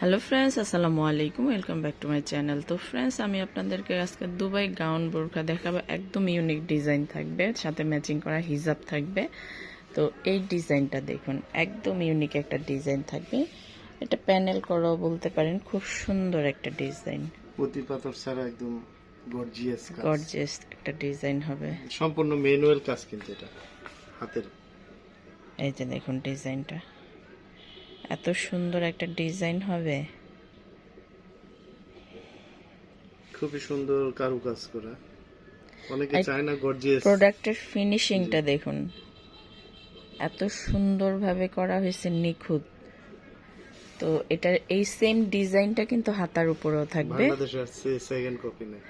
Hello friends আসসালামু আলাইকুম welcome back to my channel তো ফ্রেন্ডস আমি আপনাদেরকে আজকে দুবাই গাউন বোরখা দেখাবো। একদম ইউনিক ডিজাইন থাকবে সাথে ম্যাচিং করা হিজাব থাকবে। তো এই ডিজাইনটা দেখুন একদম ইউনিক একটা ডিজাইন থাকবে। এটা প্যানেল করাও বলতে পারেন খুব সুন্দর একটা ডিজাইন পুঁতি পাথর ছাড়া একদম গর্জিয়াস গর্জিয়াস একটা ডিজাইন হবে। সম্পূর্ণ ম্যানুয়াল কাজ কিন্তু এটা হাতের। এই যে দেখুন ডিজাইনটা এত সুন্দর একটা ডিজাইন হবে। খুবই সুন্দর কারু কাজ করা। অনেকে চায় না গর্জিয়াস প্রোডাক্টের ফিনিশিংটা দেখুন। এত সুন্দরভাবে করা হয়েছে নিখুঁত। তো এটার এই সেম ডিজাইনটা কিন্তু হাতার উপরেও থাকবে। বাংলাদেশে আসছে সেকেন্ড কপি নেই।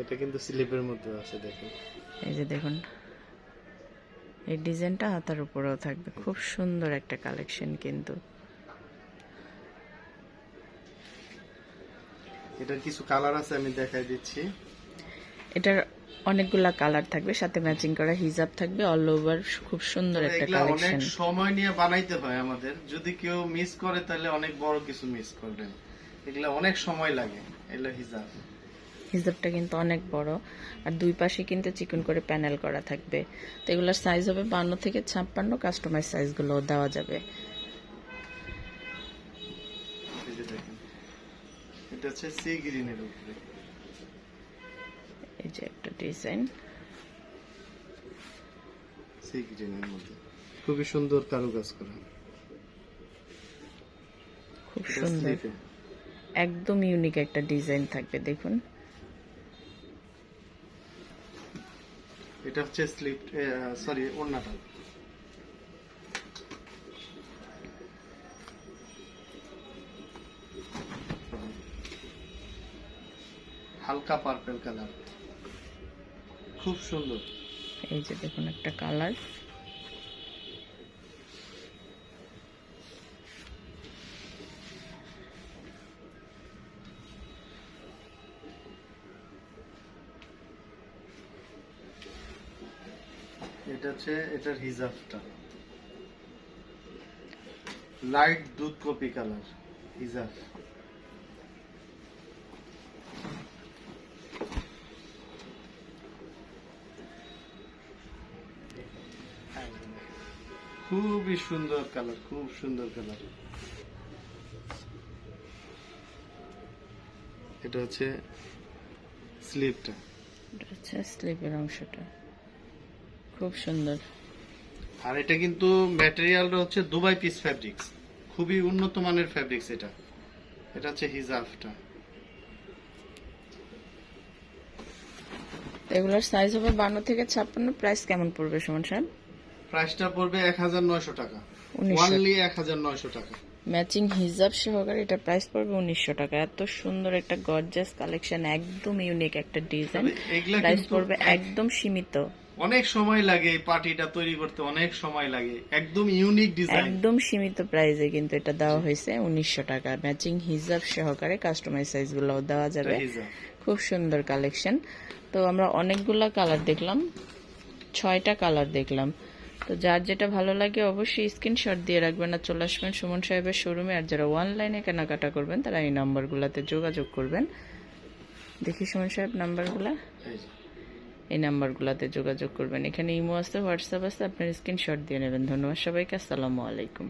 এটা কিন্তু স্লিপের মধ্যে আছে দেখুন। এই যে দেখুন। এই ডিজাইনটা হাতার উপরেও থাকবে। খুব সুন্দর একটা কালেকশন কিন্তু। এটার কিছু কালার আছে আমি দেখাই দিচ্ছি। এটার অনেকগুলা কালার থাকবে সাথে ম্যাচিং করা হিজাব থাকবে অল ওভার খুব সুন্দর একটা এগুলা অনেক সময় নিয়ে বানাইতে হয় আমাদের। যদি কেউ মিস করে তাহলে অনেক বড় কিছু মিস করবেন। এগুলা অনেক সময় লাগে এগুলো হিসাব হিজাবটা কিন্তু অনেক বড়। আর দুই পাশে কিন্তু চিকন করে প্যানেল করা থাকবে। তো এগুলোর সাইজ হবে বান্ন থেকে ছাপ্পান্ন কাস্টমাইজ সাইজগুলো দেওয়া যাবে। এই যে এটা হচ্ছে সি গ্রিনের উপরে। এই যে একটা ডিজাইন সি গ্রিনের মধ্যে। খুবই সুন্দর কারুকাজ করা। খুব সুন্দর। একদম ইউনিক একটা ডিজাইন থাকবে দেখুন। এটা হচ্ছে স্লিপ সরি ওড়নাটা। হালকা পার্পল কালার খুব সুন্দর। এই যে দেখুন একটা কালার এটা হচ্ছে, এটার হিজাবটা। লাইট দুধ কপি কালার হিজাব। খুবই সুন্দর কালার খুব সুন্দর কালার এটা হচ্ছে স্লিপটা এটা হচ্ছে স্লিপের অংশটা। খুব সুন্দর। আর এটা কিন্তু ম্যাটেরিয়ালটা হচ্ছে দুবাই পিস ফ্যাব্রিক্স খুবই উন্নত মানের ফ্যাব্রিক্স এটা। এটা হচ্ছে হিজাবটা। তো এগুলোর সাইজ হবে বান্ন থেকে ছাপ্পান্ন প্রাইস কেমন পড়বে সুমন সাহেব? প্রাইসটা পড়বে এক হাজার নয়শো টাকা। 1900 ওয়ানলি এক হাজার নয়শো টাকা। ম্যাচিং হিজাব সহকারে এটা প্রাইস পড়বে উনিশশো টাকা। এত সুন্দর একটা গর্জাস কালেকশন একদম ইউনিক একটা ডিজাইন প্রাইস পড়বে একদম সীমিত। অনেক সময় লাগে এই পার্টিটা তৈরি করতে অনেক সময় লাগে। একদম ইউনিক ডিজাইন একদম সীমিত প্রাইসে কিন্তু এটা দেওয়া হয়েছে উনিশশো টাকা। ম্যাচিং হিজাব সহকারে কাস্টমাইজ সাইজগুলো দেওয়া যাবে। খুব সুন্দর কালেকশন তো আমরা অনেকগুলা কালার দেখলাম ছয়টা কালার দেখলাম। তো যার যেটা ভালো লাগে অবশ্যই স্ক্রিনশট দিয়ে রাখবেন আর চলে আসবেন সুমন সাহেবের শোরুমে আর যারা অনলাইনে কেনাকাটা করবেন তারা এই নাম্বারগুলোতে যোগাযোগ করবেন। দেখি সুমন সাহেব নাম্বারগুলা। এই নাম্বারগুলোতে যোগাযোগ করবেন। এখানে ইমো আছে, হোয়াটসঅ্যাপ আছে, আপনার স্ক্রিনশট দিয়ে নেবেন। ধন্যবাদ সবাইকে, আসসালামু আলাইকুম।